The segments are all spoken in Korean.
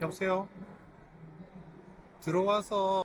여보세요? 들어와서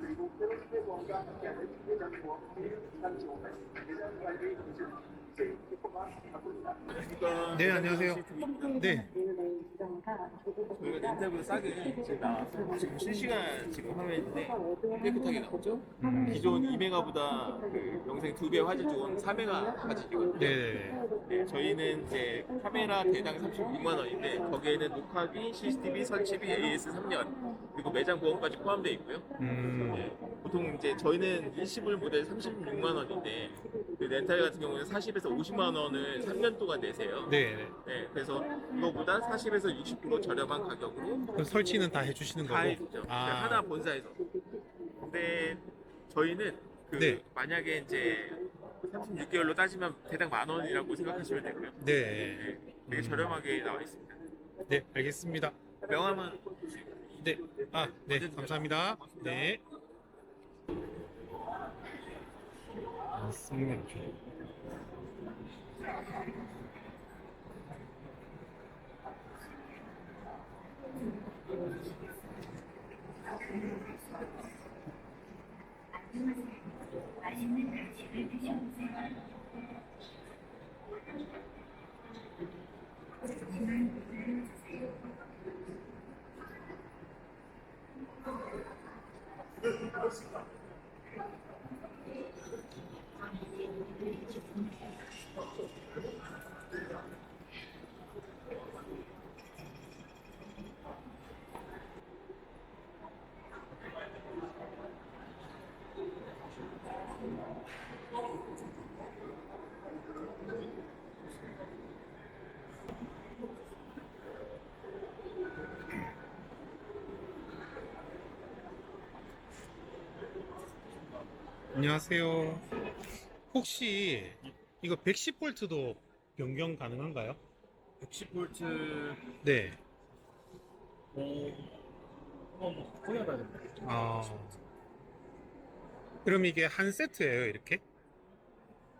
그리고 새롭게 뭔가 함께하는 회장과 대장관리 기준 네 안녕하세요. 네. 저희가 렌탈보다 싸게 지금 나와서 지금 실시간 지금 화면인데 깨끗하게 나오죠? 음. 기존 2메가보다 그 영상이 두배 화질 좋은 4메가 화질이거든요. 네. 네, 저희는 이제 카메라 대당 36만 원인데 거기에는 녹화비, CCTV, 설치비, AS 3년 그리고 매장 보험까지 포함되어 있고요. 음. 네, 보통 이제 저희는 일시불 모델 36만 원인데 그 렌탈 같은 경우는 40에서 50만 원을 3년 동안 내세요. 네. 네. 네, 그래서 이거보다 40에서 60% 저렴한 가격으로 그럼 설치는 다 해주시는 다 거고. 해주죠. 아. 하나 본사에서. 근데 저희는 그 네. 만약에 이제 36개월로 따지면 대당 만 원이라고 생각하시면 되고요. 네. 네, 되게 저렴하게 나와 있습니다. 네. 알겠습니다. 명함은 네. 아, 네. 감사합니다. 네. 맞습니 안녕하세요. 혹시 이거 110V도 변경 가능한가요? 110V 네. 어, 한번 확인해봐야겠네. 아. 그럼 이게 한 세트예요, 이렇게?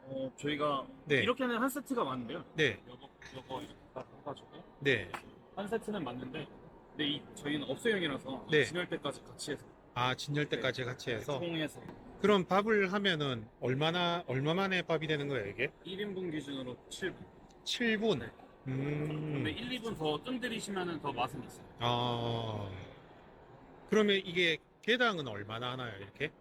어, 저희가 네. 이렇게는 한 세트가 맞는데요. 네. 요거, 요거 이렇게 해가지고 네. 한 세트는 맞는데 근데 이 저희는 업소용이라서 네. 진열 때까지 같이 해서 아, 진열 때까지 같이 해서. 통해서 그럼 밥을 하면은 얼마나, 얼마 만에 밥이 되는 거예요, 이게? 1인분 기준으로 7분 7분. 근데 음. 1, 2분 더 뜸들이시면 더 맛은 있어요. 아. 그러면 이게 개당은 얼마나 하나요, 이렇게?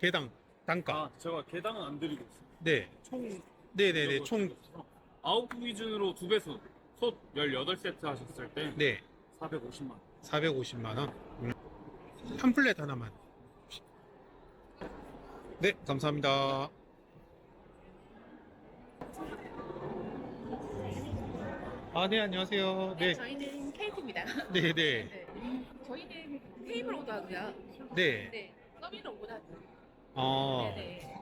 개당, 단가. 아, 제가 개당은 안 드리고 있어요. 네. 총 네네네. 이거 총, 아웃풋 기준으로 두 배수 솥 18세트 하셨을 때 네. 450만 원. 450만 원. 음. 한 플랫 하나만. 네, 감사합니다. 아, 네, 안녕하세요. 네, 네, 저희는 케이크입니다. 네, 네, 네. 저희는 테이블 오도 하고요. 네. 네, 서빙 오도 하고요. 어, 네, 네.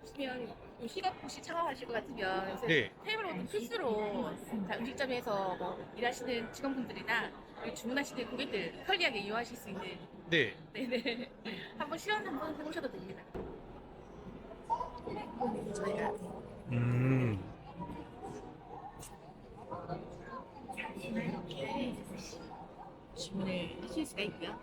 보시면 요 시각 혹시 창업하실 것 같으면 요새 네. 테이블 오도 필수로 다 음식점에서 뭐 일하시는 직원분들이나 주문하시는 고객들 편리하게 이용하실 수 있는 네. 네네 한번 시연 한번 해보셔도 됩니다. 저희가 음, 이렇게 주문을 하실 수가 있고요.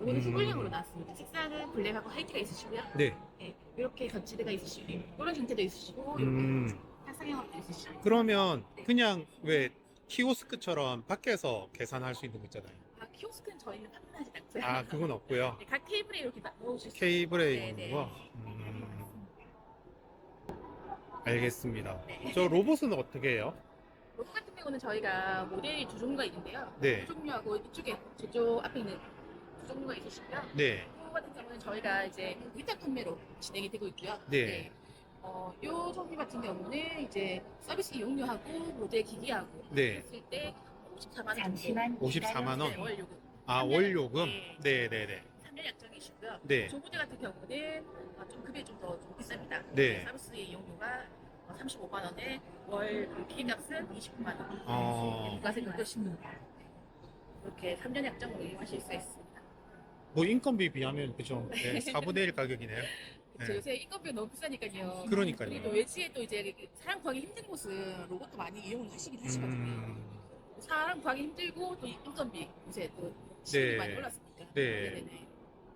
오늘은 음. 소불량으로 나왔습니다. 식사는 블랙하고 화이트가 있으시고요. 네. 네, 이렇게 전체대가 있으시고 이런 형태도 있으시고 음. 이렇게 탁상형도 있으시고 그러면 그냥 왜 키오스크처럼 밖에서 계산할 수 있는 거 있잖아요. 아, 키오스크는 저희는 판매하지 않고요. 아, 그건 없고요. 네, 각 테이블에 이렇게 딱 넣으실 수 케이블에 네, 있는 네. 거. 음. 알겠습니다. 네. 저 로봇은 어떻게 해요? 로봇 같은 경우는 저희가 모델이 두 종류가 있는데요. 네. 두 종류하고 이쪽에 저쪽 앞에 있는 두 종류가 있으시고요. 네. 이 같은 경우는 저희가 이제 위탁 판매로 진행이 되고 있고요. 네. 어, 요 종류 같은 경우는 이제 서비스 이용료하고 모델 기기하고 네. 했을 때 54만 원 잠시만 54만 원? 네, 월 요금. 아, 월 요금? 네. 네, 네, 네. 3년 약정이시고요. 네. 조모델 같은 경우는 어, 좀 급이 좀 더 좀 비쌉니다. 네. 서비스 이용료가 35만 원에 월 기기값은 29만 원. 어. 국가세 급여신문 이렇게 3년 약정으로 이용하실 수가 있습니다. 뭐 인건비 비하면 그죠. 네, 4분의 1 가격이네요. 그쵸, 네. 요새 인건비가 너무 비싸니까요. 그러니까요. 그리고 외지에 또 이제 사람 구하기 힘든 곳은 로봇도 많이 이용을 하시긴 하시거든요. 음, 사람 구하기 힘들고 또 인건비 요새 또 시간이 네. 많이 올랐으니까. 네. 네네네.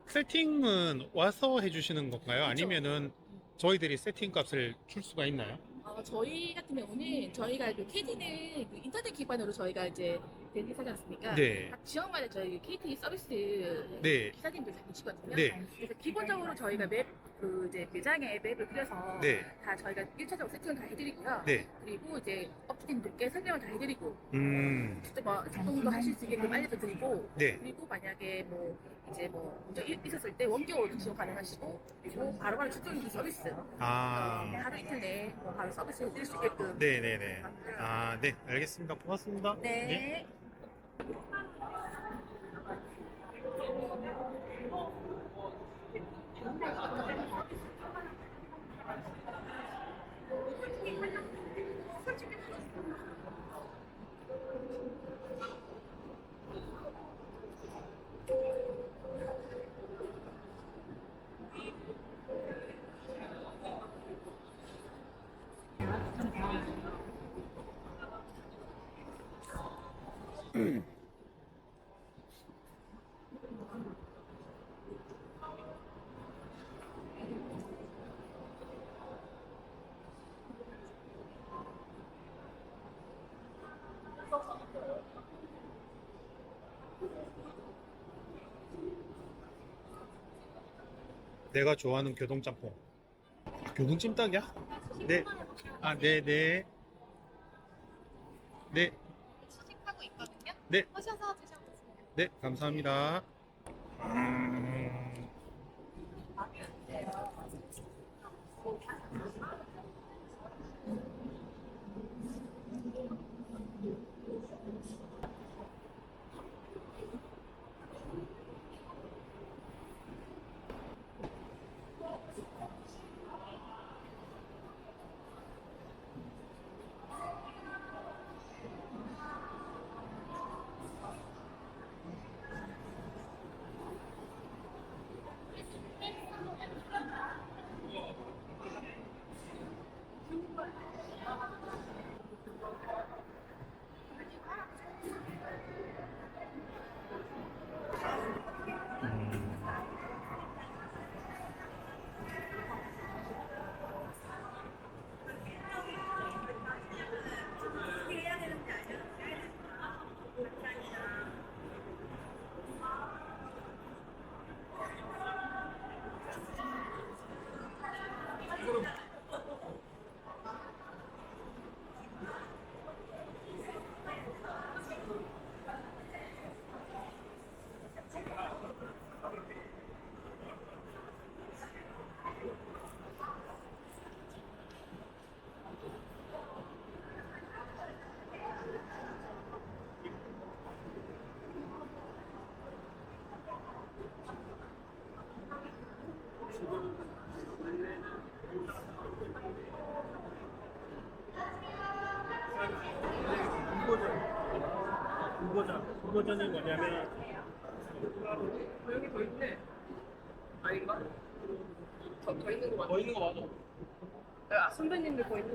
세팅은 와서 해주시는 건가요? 아니면은 저희들이 세팅 값을 줄 수가 있나요? 어, 저희 같은 경우는 저희가 그 KT는 그 인터넷 기반으로 저희가 이제 된 회사지 않습니까? 네. 각 지역마다 저희 KT 서비스 네. 기사님들 다 계시거든요. 네. 그래서 기본적으로 저희가 맵, 그 이제 매장에 맵을 그려서 네. 다 저희가 1차적으로 세팅을 다 해드리고요. 네. 그리고 이제 업주님들께 설명을 다 해드리고 음, 직접 뭐 작동도 하실 수 있게끔 알려도 드리고 네. 그리고 만약에 뭐 이제 뭐 문제 이- 있었을 때 원격으로 지원 가능하시고 그리고 바로바로 출동 서비스 어, 아, 하루 이틀 내에 뭐 바로 서비스 해드릴 수 있게끔 네네네. 아, 네. 알겠습니다. 고맙습니다. 네. 내가 좋아하는 교동짬뽕. 아, 교동찜닭이야? 네. 아, 네 네. 네. 수집하고 있거든요. 네. 오셔서 드셔보세요. 네, 감사합니다. 음, 군고전이 뭐냐면 여기 더 있네. 아닌가? 더, 더 있는 거 맞아. 더 있는 거 맞아. 아, 선배님들 거 있는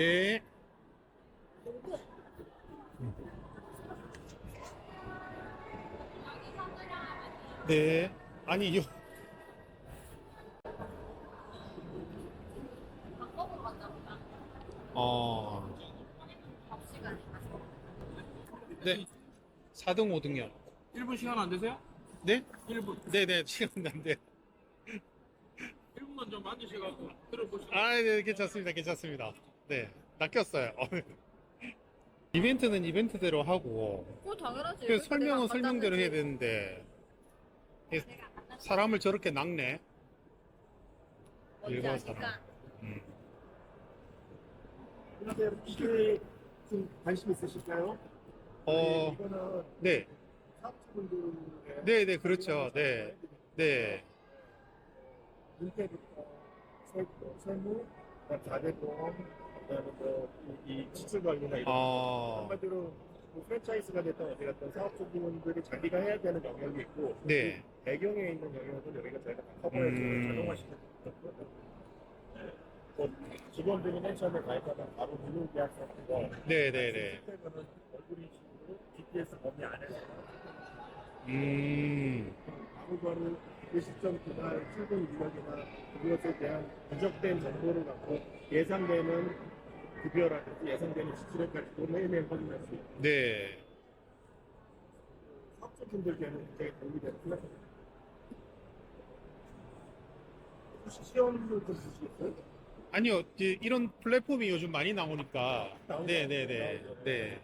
네. 네. 아니, 요. 어. 네. 4등, 5등이요. 1분 시간 안 되세요? 네? 1분. 네네, 시간 난데. 1분만 좀 앉으셔가지고 들어보시고. 아, 네, 괜찮습니다. 괜찮습니다. 네. 낚였어요. 이벤트는 이벤트대로 하고, 거 당연하지. 그 설명은 설명대로 해야 되는데, 이 사람을 저렇게 낚네. 일본 사람. 음. 이게 좀 관심 있으실까요? 어, 이거는 네. 네, 네, 그렇죠. 네. 네. 설무, 그다음 자재보험, 그다음에 뭐이 지출 관리나 이런 어, 한마디로 뭐 프랜차이즈가 됐던 어디 갔던 사업주분들이 자기가 해야 되는 영역이 있고 네. 배경에 있는 영역은 여기가 저희가 다 커버해서 음. 자동화시키는 거거든요. 뭐 직원들이 맨 처음에 가입하면 바로 무료 계약서 그거 네, 네, 네. 실제로는 얼굴 인식으로 GPS 범위 안에서 음, 바로바로 그 시점이나 출근 인력이나 그것에 대한 누적된 정보를 갖고 예상되는 급여라든지 예상되는 지출액까지도 매일매일 확인할 수 있고 네. 사업주분들께는 굉장히 도움이 되는 플랫폼입니다. 혹시 시험을 좀 주시겠어요? 아니요, 이- 이런 플랫폼이 요즘 많이 나오니까. 네, 네, 네. 네.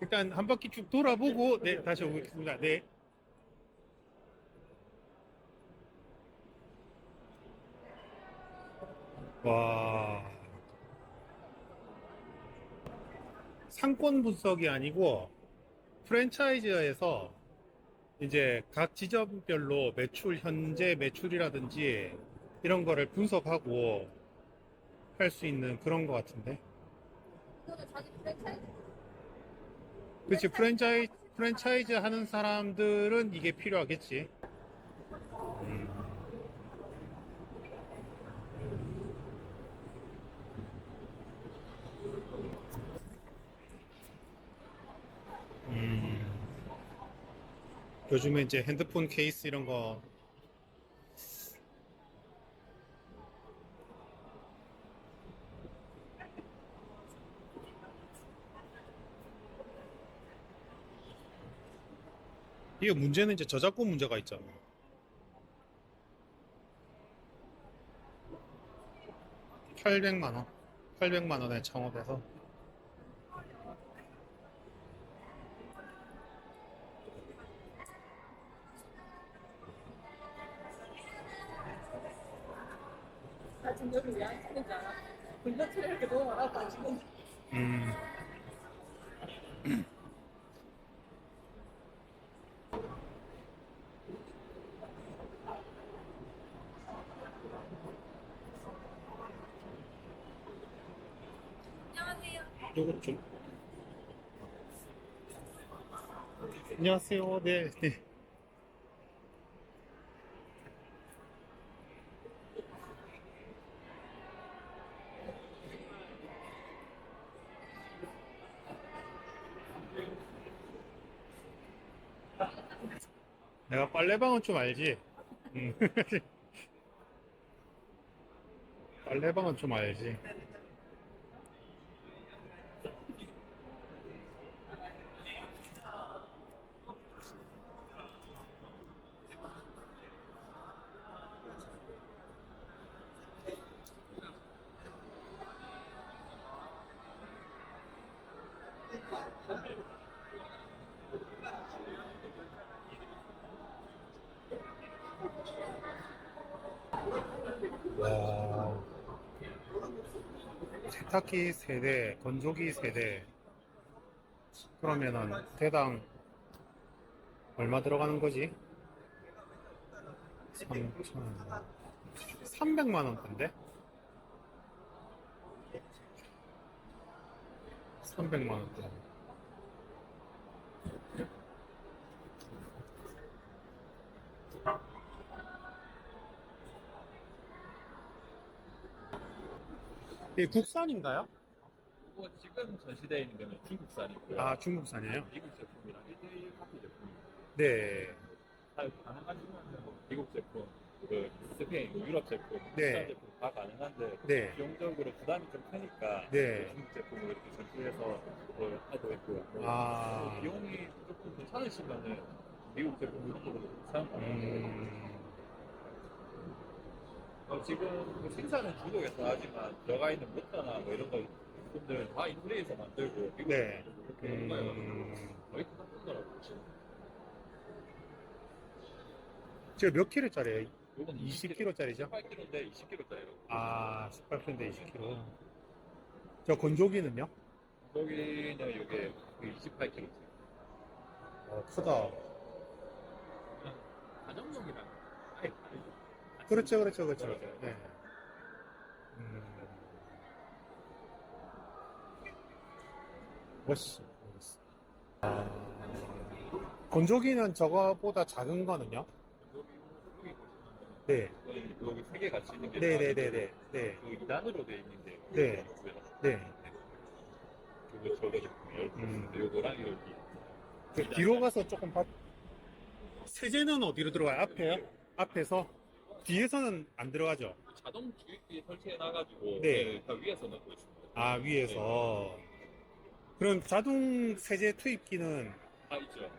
일단 한 바퀴 쭉 돌아보고, 네, 다시 오겠습니다. 네. 와. 상권 분석이 아니고 프랜차이즈에서 이제 각 지점별로 매출, 현재 매출이라든지 이런 거를 분석하고 할 수 있는 그런 거 같은데. 그치, 프랜차이, 프랜차이즈 하는 사람들은 이게 필요하겠지. 요즘에 이제 핸드폰 케이스 이런 거 이게 문제는 이제 저작권 문제가 있잖아. (800만 원) (800만 원에 창업해서) 중력을 왜 안 쓰는지 알아. 물리치료 이렇게 너무 많아가지고. 음. 요거 좀. 안녕하세요. 네. 네. 빨래방은 좀 알지. 음. 빨래방은 좀 알지. 세탁기 세대, 건조기 세대. 그러면은 대당 얼마 들어가는 거지? 3천 300만 원대인데? 300만 원대. 이게 국산인가요? 이거 지금 전시되어 있는 거는 중국산이고요. 아, 중국산이에요? 미국 제품이랑 1대1 카피 제품이에요. 네. 다 가능하지만 뭐 미국 제품, 그 스페인, 유럽 제품, 네. 국산 제품 다 가능한데 네. 비용적으로 부담이 좀 크니까 네. 중국 제품을 이렇게 전시해서 뭐 하고 있고요. 뭐 아. 비용이 조금 괜찮으시면은 미국 제품 거로 사용 가능해요. 음. 어, 지금 그 생산은 중국에서 하지만 들어가 있는 모터나 뭐 이런 거 제품들은 다 인도에서 만들고 미국에서 네. 만들고 하는 거예요. 음. 거의 똑같더라고요. 지금 몇 킬로짜리예요? 요건 20kg짜리죠? 18kg인데 20kg짜리라고. 아, 18kg인데 20kg. 저 건조기는요? 여기는 요게 그 28kg. 어, 크다. 가정용이랑 아예 다르죠. 그렇죠, 그렇죠, 그렇죠. 그렇죠. 네. 음. 멋있어. 멋있어. 아, 건조기는 저거보다 작은 거는요? 네. 여기 세개 같이 있는 게 네네네네. 네. 그 2단으로 돼 있는데 네. 네. 저거 제품 음. 요거랑 여기 그 뒤로 가서 조금 봐. 세제는 어디로 들어가요? 앞에요? 앞에서? 뒤에서는 안 들어가죠? 자동 주입기 설치해 놔가지고 네. 다 위에서 넣고 있습니다. 아, 위에서. 그럼 자동 세제 투입기는, 다 있죠.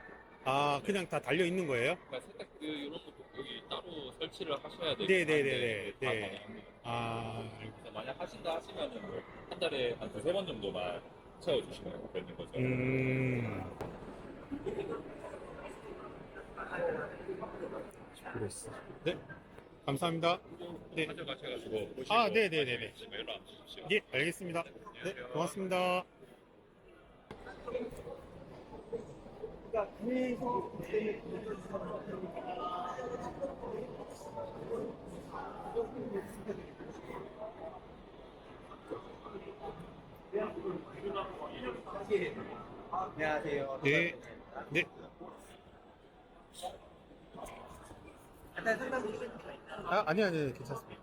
아, 그냥 다 달려 있는 거예요? 그러니까 세탁기 이런 것도 여기 따로 설치를 하셔야 되고 네 네 네 네. 다 네. 가능합니다. 아, 그래서 만약 하신다 하시면은 뭐한 달에 한 두세 번 정도만 채워주시면 되는 거죠. 음. 그랬어. 네. 감사합니다. 네. 가져가셔가지고 보시고 아, 네네네네. 하시면 연락 주십시오. 예, 알겠습니다. 네, 안녕하세요. 고맙습니다. 안녕하세요. 네. 네. 아, 아니, 아니, 아니, 괜찮습니다.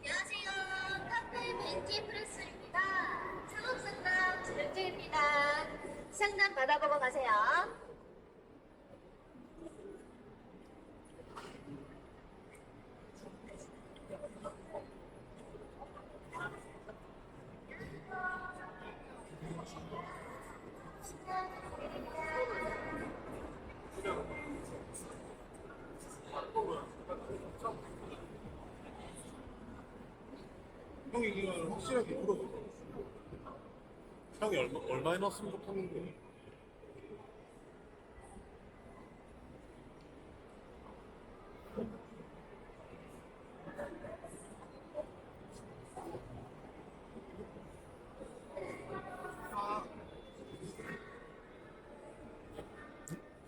안녕하세요. 카페 벤티 프레스입니다. 창업 상담 진행 중입니다. 상담 받아보고 가세요. 형이 이거 확실하게 물어보자. 형이 얼마, 얼마에 넣었으면 좋겠는데.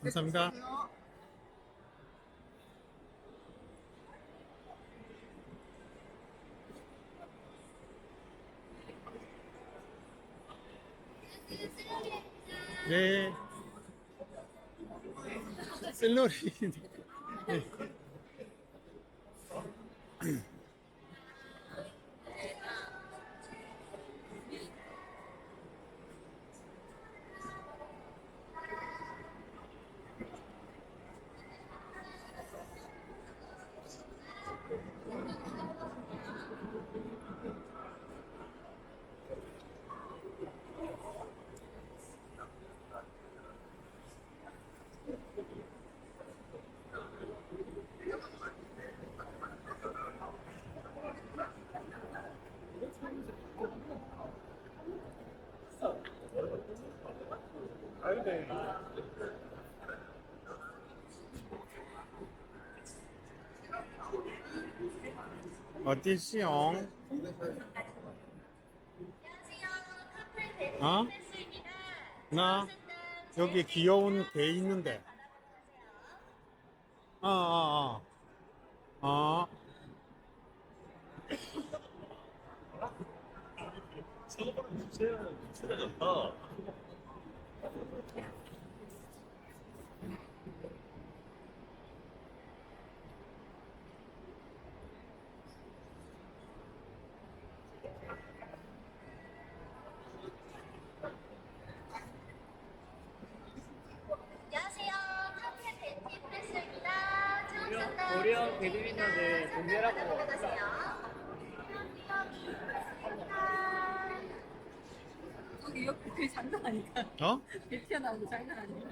감사합니다. 셀러리. 안녕하세요. 카페 벤티 어? 나 여기 귀여운 개 있는데. 어, 어, 어. 어. 안녕하세요. Yeah. 어? 배 튀어나오는 거 장난 아니야.